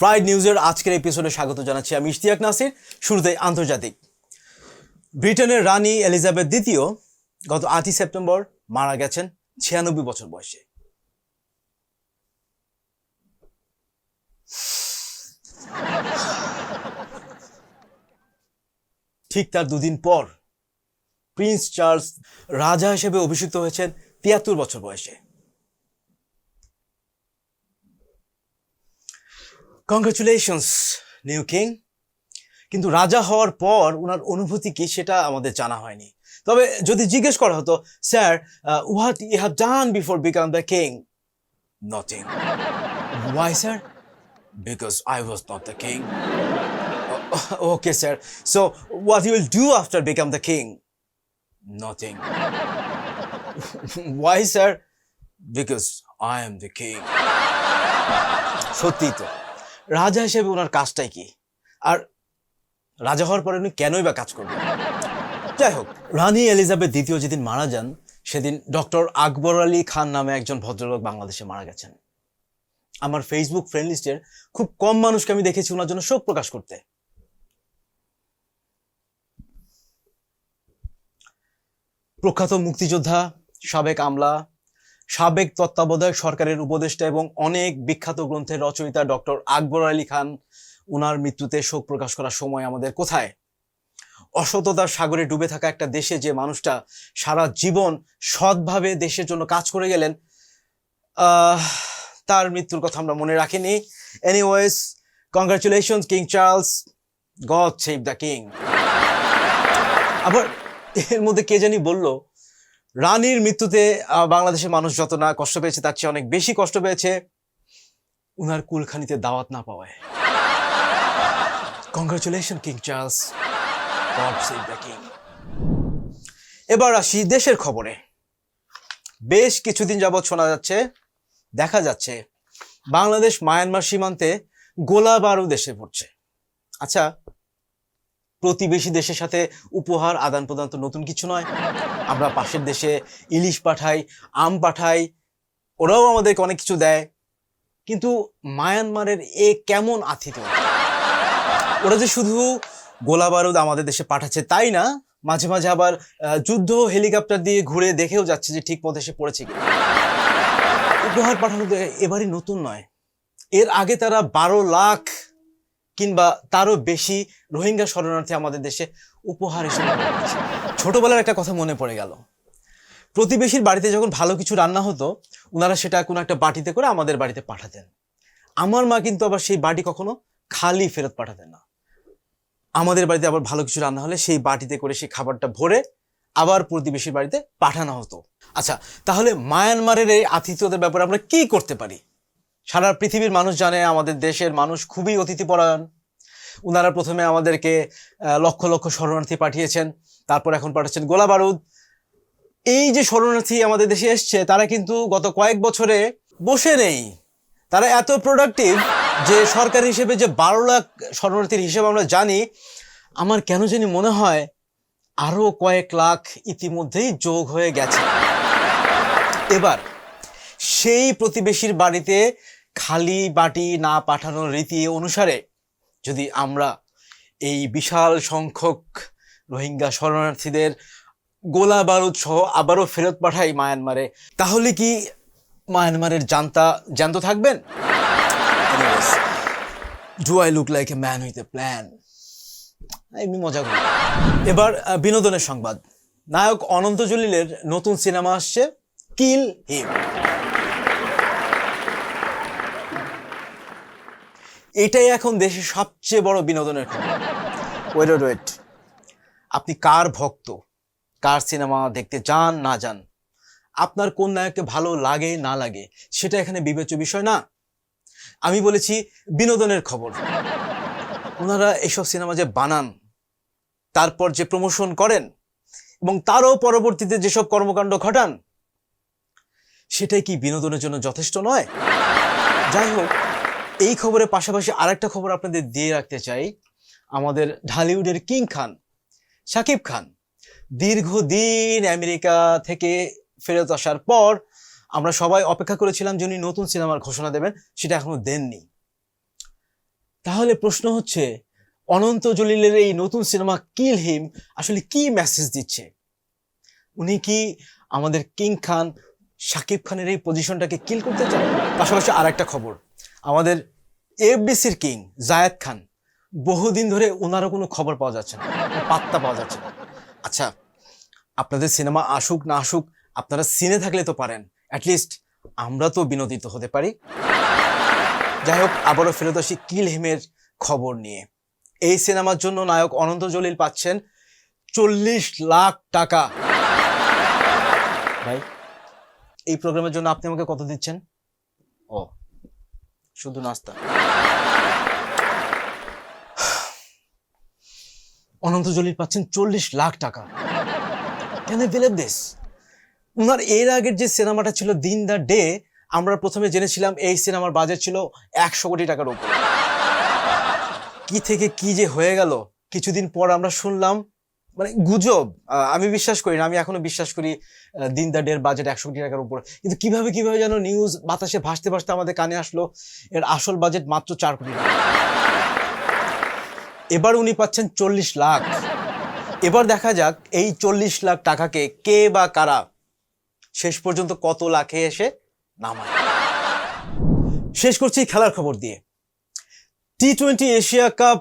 Fried নিউজের আজকের এপিসোডে স্বাগত জানাচ্ছি আমি ইশতিয়াক নাসির। শুরুতে আন্তর্জাতিক। ব্রিটেনের রানী এলিজাবেথ দ্বিতীয় গত আটই সেপ্টেম্বর মারা গেছেন ছিয়ানব্বই বছর বয়সে। ঠিক তার দুদিন পর প্রিন্স চার্লস রাজা হিসেবে অভিষিক্ত হয়েছেন তিয়াত্তর বছর বয়সে। কংগ্রেচুলেশনস নিউ কিং কিন্তু রাজা হওয়ার পর ওনার অনুভূতি কি সেটা আমাদের জানা হয়নি। তবে যদি জিজ্ঞেস করা হতো sir what you have done before become the king nothing why sir because I was not the king okay sir so what you will do after become the king nothing why sir because I am the king সত্যি তো রাজা হিসেবে ওনার কাজটাই কি? আর রাজা হওয়ার পরে উনি কেনই বা কাজ করবেন? যাই হোক, রানী এলিজাবেথ দ্বিতীয় যেদিন মারা যান, সেদিন ডক্টর আকবর আলী খান নামে একজন ভদ্রলোক বাংলাদেশে মারা গেছেন। আমার ফেসবুক ফ্রেন্ড লিস্টের খুব কম মানুষকে আমি দেখেছি ওনার জন্য শোক প্রকাশ করতে। প্রখ্যাত মুক্তিযোদ্ধা সাবেক আমলা সাবেক তত্ত্বাবধায়ক সরকারের উপদেষ্টা এবং অনেক বিখ্যাত গ্রন্থের রচয়িতা ডক্টর আকবর আলী খান ওনার মৃত্যুতে শোক প্রকাশ করার সময় আমাদের কোথায়? অসততার সাগরে ডুবে থাকা একটা দেশে যে মানুষটা সারা জীবন সৎভাবে দেশের জন্য কাজ করে গেলেন তার মৃত্যুর কথা আমরা মনে রাখিনি। Anyways congratulation king Charles God save the king আবার এর মধ্যে কে জানি বলল রানীর মৃত্যুতে বাংলাদেশের মানুষ যত না কষ্ট পেয়েছে, তার চেয়ে অনেক বেশি কষ্ট পেয়েছে। উনার কুলখানিতে দাওয়াত না পাওয়ায়। কংগ্রাচুলেশন কিং চার্লস এবার আসি দেশের খবরে। বেশ কিছুদিন যাবৎ শোনা যাচ্ছে, দেখা যাচ্ছে, বাংলাদেশ, মায়ানমার সীমান্তে গোলা বারুদ এসে পড়ছে। আচ্ছা প্রতিবেশী দেশের সাথে উপহার, আদান প্রদান তো নতুন কিছু নয়। আমরা পাশের দেশে ইলিশ পাঠাই, আম পাঠাই, ওরাও আমাদেরকে অনেক কিছু দেয়। কিন্তু মায়ানমারের এ কেমন আতিথ্য? ওরা যে শুধু গোলা বারুদ আমাদের দেশে পাঠাচ্ছে তাই না? মাঝে মাঝে আবার যুদ্ধ হেলিকপ্টার দিয়ে ঘুরে দেখেও যাচ্ছে যে ঠিক মতো এসে পড়েছে কি উপহার পাঠানো এবারই নতুন নয়। এর আগে তারা বারো লাখ কিংবা তারও বেশি রোহিঙ্গা শরণার্থী আমাদের দেশে উপহার হিসেবে। ছোটবেলার একটা কথা মনে পড়ে গেল। প্রতিবেশীর বাড়িতে যখন ভালো কিছু রান্না হতো ওনারা সেটা কোনো একটা বাটিতে করে আমাদের বাড়িতে পাঠাতেন। আমার মা কিন্তু আবার সেই বাটি কখনো খালি ফেরত পাঠাতেন না। আমাদের বাড়িতে আবার ভালো কিছু রান্না হলে সেই বাটিতে করে সেই খাবারটা ভরে আবার প্রতিবেশীর বাড়িতে পাঠানো হতো। আচ্ছা তাহলে মায়ানমারের এই আতিথ্যদের ব্যাপারে আমরা কি করতে পারি? সারা পৃথিবীর মানুষ জানে, আমাদের দেশের মানুষ খুবই অতিথিপরায়ণ। ওনারা প্রথমে আমাদেরকে লক্ষ লক্ষ শরণার্থী পাঠিয়েছেন, তারপর এখন পাঠাচ্ছেন গোলা বারুদ। এই যে শরণার্থী আমাদের দেশে এসছে, তারা কিন্তু গত কয়েক বছরে বসে নেই। তারা এত প্রোডাক্টিভ যে সরকার হিসেবে যে বারো লাখ শরণার্থীর হিসেবে আমরা জানি, আমার কেন জানি মনে হয় আরও কয়েক লাখ ইতিমধ্যেই যোগ হয়ে গেছে। এবার সেই প্রতিবেশীর বাড়িতে খালি বাটি না পাঠানোর রীতি অনুসারে যদি আমরা এই বিশাল সংখ্যক রোহিঙ্গা শরণার্থীদের গোলা বারুদ সহ আবারও ফেরত পাঠাই মায়ানমারে, তাহলে কি মায়ানমারের জানতা জ্যান্ত থাকবেন? Do I look like a man with a plan এমনি মজা করি। এবার বিনোদনের সংবাদ। নায়ক অনন্ত জলিলের নতুন সিনেমা আসছে কিল হিম এটাই এখন দেশের সবচেয়ে বড় বিনোদনের খবর। ওয়েট ওয়েট আপনি কার ভক্ত? কার সিনেমা দেখতে যান না যান আপনার কোন নায়ককে ভালো লাগে, না লাগে, সেটা এখানে বিবেচ্য বিষয় না। আমি বলেছি বিনোদনের খবর। ওনারা এইসব সিনেমা যে বানান, তারপর যে প্রমোশন করেন, এবং তারও পরবর্তীতে যেসব কর্মকাণ্ড ঘটান, সেটাই কি বিনোদনের জন্য যথেষ্ট নয়? যাই হোক এই খবরের পাশাপাশি আরেকটা খবর আপনাদের দিয়ে রাখতে চাই। আমাদের ঢালিউডের কিং খান, শাকিব খান দীর্ঘদিন আমেরিকা থেকে ফেরত আসার পর আমরা সবাই অপেক্ষা করেছিলাম যে উনি নতুন সিনেমার ঘোষণা দেবেন, সেটা এখনও দেননি। তাহলে প্রশ্ন হচ্ছে, অনন্ত জলিলের এই নতুন সিনেমা কিল হিম আসলে কি মেসেজ দিচ্ছে? উনি কি আমাদের কিং খান, শাকিব খানের এই পজিশনটাকে কিল করতে চান পাশাপাশি আর একটা খবর। আমাদের এফডিসির কিং জায়েদ খান বহুদিন ধরে ওনারও কোনো খবর পাওয়া যাচ্ছে না, পাত্তা পাওয়া যাচ্ছে না। আচ্ছা আপনাদের সিনেমা আসুক না আসুক, আপনারা সিনে থাকলে তো পারেন। অ্যাটলিস্ট আমরা তো বিনোদিত হতে পারি। যাই হোক, আবারও ফেরত আসি কিল হিমের খবর নিয়ে। এই সিনেমার জন্য নায়ক অনন্ত জলিল পাচ্ছেন চল্লিশ লাখ টাকা। ভাই, এই প্রোগ্রামের জন্য আপনি আমাকে কত দিচ্ছেন? ও শুধু নাস্তা। অনন্ত জলিল পাচ্ছেন চল্লিশ লাখ টাকা। কেন বিলিভ দেশ উনার এর আগের যে সিনেমাটা ছিল দিন দ্য ডে, আমরা প্রথমে জেনেছিলাম এই সিনেমার বাজেট ছিল একশো কোটি টাকার উপর। কি থেকে কি যে হয়ে গেল, কিছুদিন পর আমরা শুনলাম মানে গুজব আমি বিশ্বাস করি না, আমি এখনও বিশ্বাস করি দিন দ্য ডের বাজেট একশো কোটি টাকার উপর। কিন্তু কীভাবে কীভাবে যেন নিউজ বাতাসে ভাসতে ভাসতে আমাদের কানে আসলো, এর আসল বাজেট মাত্র চার কোটি টাকা। এবার উনি পাচ্ছেন চল্লিশ লাখ। এবার দেখা যাক এই চল্লিশ লাখ টাকাকে কে বা কারা শেষ পর্যন্ত কত লাখে এসে নামায়। শেষ করছি খেলার খবর দিয়ে। T twenty Asia cup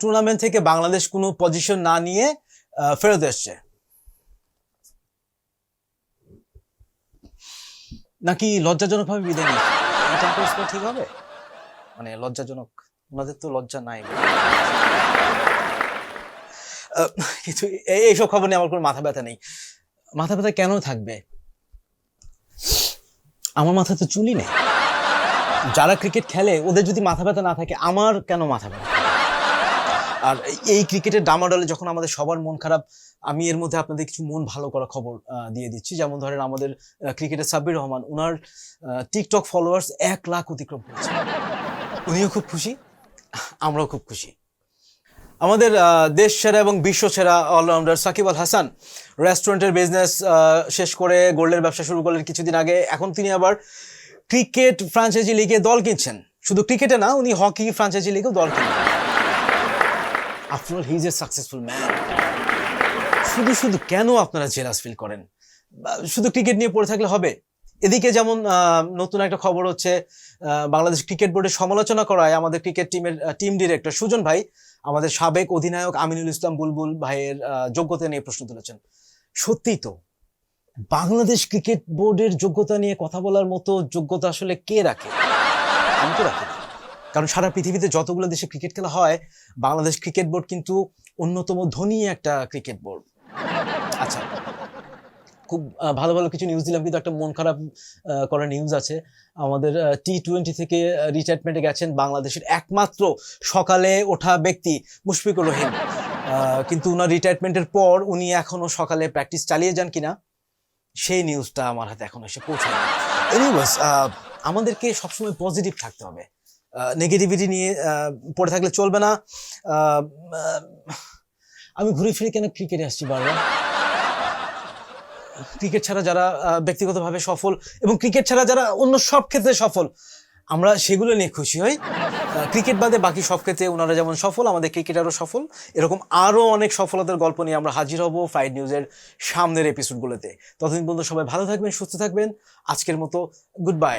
tournament থেকে বাংলাদেশ কোনো পজিশন না নিয়ে ফেরত এসছে। নাকি লজ্জাজনকভাবে বিদায় নিচ্ছে ঠিক হবে? মানে লজ্জাজনক, ওনাদের তো লজ্জা নাই। কিন্তু এই- এইসব খবর নিয়ে আমার কোনো মাথা ব্যথা নেই। মাথা ব্যথা কেন থাকবে? আমার মাথায় তো চুলই নেই। যারা ক্রিকেট খেলে, ওদের যদি মাথা ব্যথা না থাকে, আমার কেন মাথা ব্যথা? আর এই ক্রিকেটের ডামাডলে যখন আমাদের সবার মন খারাপ, আমি এর মধ্যে আপনাদের কিছু মন ভালো করা খবর দিয়ে দিচ্ছি। যেমন ধরেন আমাদের ক্রিকেটের সাব্বির রহমান ওনার টিকটক ফলোয়ার্স এক লাখ অতিক্রম করেছে। উনিও খুব খুশি, আমরাও খুব খুশি। আমাদের দেশ সেরা এবং বিশ্ব সেরা অলরাউন্ডার সাকিব আল হাসান রেস্টুরেন্টের বিজনেস শেষ করে গোল্ডের ব্যবসা শুরু করলেন কিছুদিন আগে। এখন তিনি আবার ক্রিকেট ফ্রাঞ্চাইজি লিগে দল কিনছেন। শুধু ক্রিকেটে না, উনি হকি ফ্রাঞ্চাইজি লিগেও দল কিনবেন after all he is a successful man শুধু শুধু কেন আপনারা জেলাস ফিল করেন? শুধু ক্রিকেট নিয়ে পড়ে থাকলে হবে? এদিকে যেমন নতুন একটা খবর হচ্ছে বাংলাদেশ ক্রিকেট বোর্ডের সমালোচনা করায় আমাদের ক্রিকেট টিমের টিম ডিরেক্টর সুজন ভাই, আমাদের সাবেক অধিনায়ক আমিনুল ইসলাম বুলবুল ভাইয়ের যোগ্যতা নিয়ে প্রশ্ন তুলেছেন। সত্যিই তো, বাংলাদেশ ক্রিকেট বোর্ডের যোগ্যতা নিয়ে কথা বলার মতো যোগ্যতা আসলে কে রাখে? আমি তো রাখি। কারণ সারা পৃথিবীতে যতগুলো দেশে ক্রিকেট খেলা হয়, বাংলাদেশ ক্রিকেট বোর্ড কিন্তু অন্যতম ধনী একটা ক্রিকেট বোর্ড আচ্ছা খুব ভালো ভালো কিছু নিউজ দিলাম, কিন্তু একটা মন খারাপ করা নিউজ আছে। আমাদের টি টোয়েন্টি থেকে রিটায়ারমেন্টে গেছেন বাংলাদেশের একমাত্র সকালে ওঠা ব্যক্তি মুশফিকুর রহিম। কিন্তু ওনার রিটায়ারমেন্টের পর উনি এখনও সকালে প্র্যাকটিস চালিয়ে যান কিনা, সেই নিউজটা আমার হাতে এখনও এসে পৌঁছায়নি। এনিওয়েজ আমাদেরকে সবসময় পজিটিভ থাকতে হবে। নেগেটিভিটি নিয়ে পড়ে থাকলে চলবে না। আমি ঘুরে ফিরে কেন ক্রিকেটে আসছি বারবার? ক্রিকেট ছাড়া যারা ব্যক্তিগতভাবে সফল এবং ক্রিকেট ছাড়া যারা অন্য সব ক্ষেত্রে সফল, আমরা সেগুলো নিয়ে খুশি হই। ক্রিকেট বাদে বাকি সব ক্ষেত্রে ওনারা যেমন সফল, আমাদের ক্রিকেটারও সফল। এরকম আরও অনেক সফলতার গল্প নিয়ে আমরা হাজির হব ফ্রাইড নিউজের সামনের এপিসোডগুলোতে ততদিন পর্যন্ত সবাই ভালো থাকবেন, সুস্থ থাকবেন। আজকের মতো গুড বাই